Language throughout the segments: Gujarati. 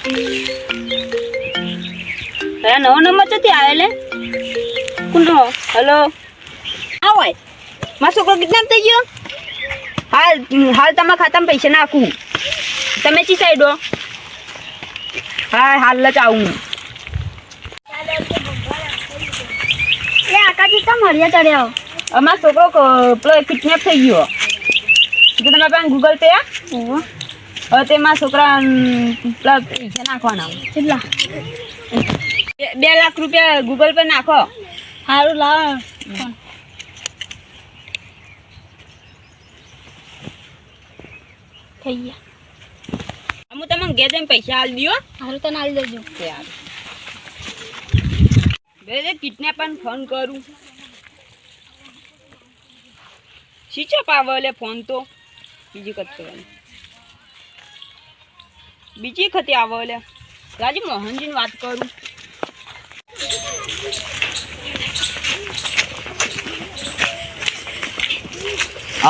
હે નવો નંબર ચોથી આવે લે? કુંડો હલો. હા હોય. મારો છોકરો કિડનેપ થઈ ગયો? હાલ હાલ તમારા ખાતામાં પૈસા નાખું. તમે ચી સાઈડો હા? હાલ જ આવું. એ આકાજી કેમ હરિયા ચડ્યા અમારો છોકરો પેલો કિડનેપ થઈ ગયો. તો તમારા પાસે ગૂગલ પે આ? હવે તેમાં છોકરા પૈસા નાખવાના. કેટલા? બે- લાખ રૂપિયા ગૂગલ પર નાખો. સારું લાવ. થઈ ગયા. હું તમને ઘેર જઈને પૈસા આલી દો સારું તને આવી દેજો. બે કિડનેપર ફોન કરું. સ્વિચ આવે એટલે ફોન તો? બીજું કત કરવાની. બીજી ખતે આવો એટલે રાજી મોહનજીની વાત કરું.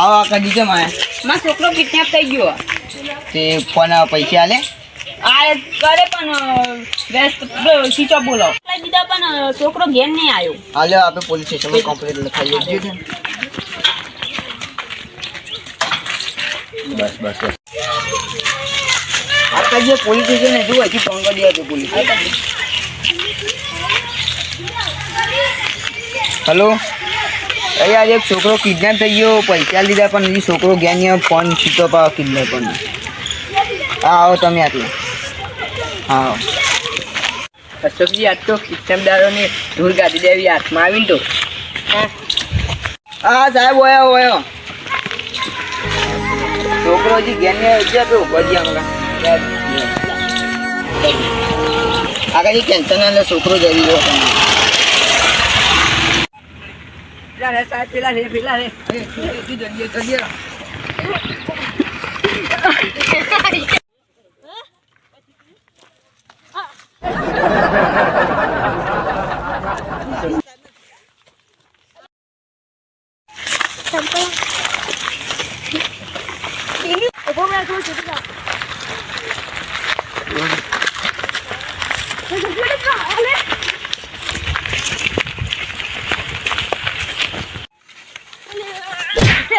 આવો કદી છે આયા મારો. છોકરો કિડનેપ થઈ ગયો. તે ફોન પૈસા આલે. આ કરે પણ વેસ્ટ સ્વિચ ઓફ બોલો. બીજા પણ છોકરો ઘેર નહીં આવ્યો. હાલે આપણે પોલીસ સ્ટેશનમાં કમ્પ્લેટ લખાઈ દીધી છે બસ બસ બસ. આકાજી પોલીસ સ્ટેશન હજુ હજી ફોન કરી દીધો પોલીસ. હલો? અરે આજે એક છોકરો કિડનેપ થઈ ગયો પૈસા લીધા પણ હજી છોકરો ગયા ફોન સીધો પાવ કિડનેપરનો હા આવો તમે આટલે. હા. અશોકજી આજ તો કિડનેપદારોને ધૂળ ગાડી દેવી હાથમાં આવીને તો. હા સાહેબ ઓયો ઓયો. છોકરો હજી ઘેર ને ગયા હમણાં આગળ કેન્સર ના છોકરો જઈ ગયો પેલા રે સાહેબ પેલા રે પેલા રે. અરે, જલ્દી, જલ્દી, જલ્દી.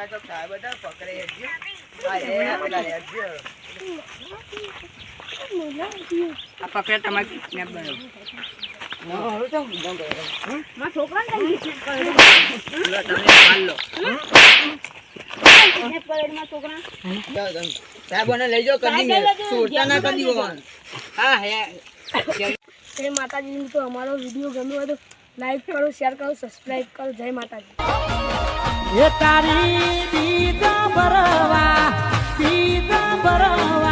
કઈ કિડનેપ કરે? લો, તમે માર લો. કિડનેપ કરે છોકરા જાઓ તમે. સાહેબોને લઈ જાઓ કદી સાહેબ લઈ જાઓ, છોડતા ના કદી હોવાનું. હા હે. માતાજી તો અમારો વીડિયો ગમ્યો હોય તો લાઈક કરો શેર કરો સબસ્ક્રાઈબ કરો. જય માતાજી. એ તારી બીજા ભરવા બીજા ભરવા.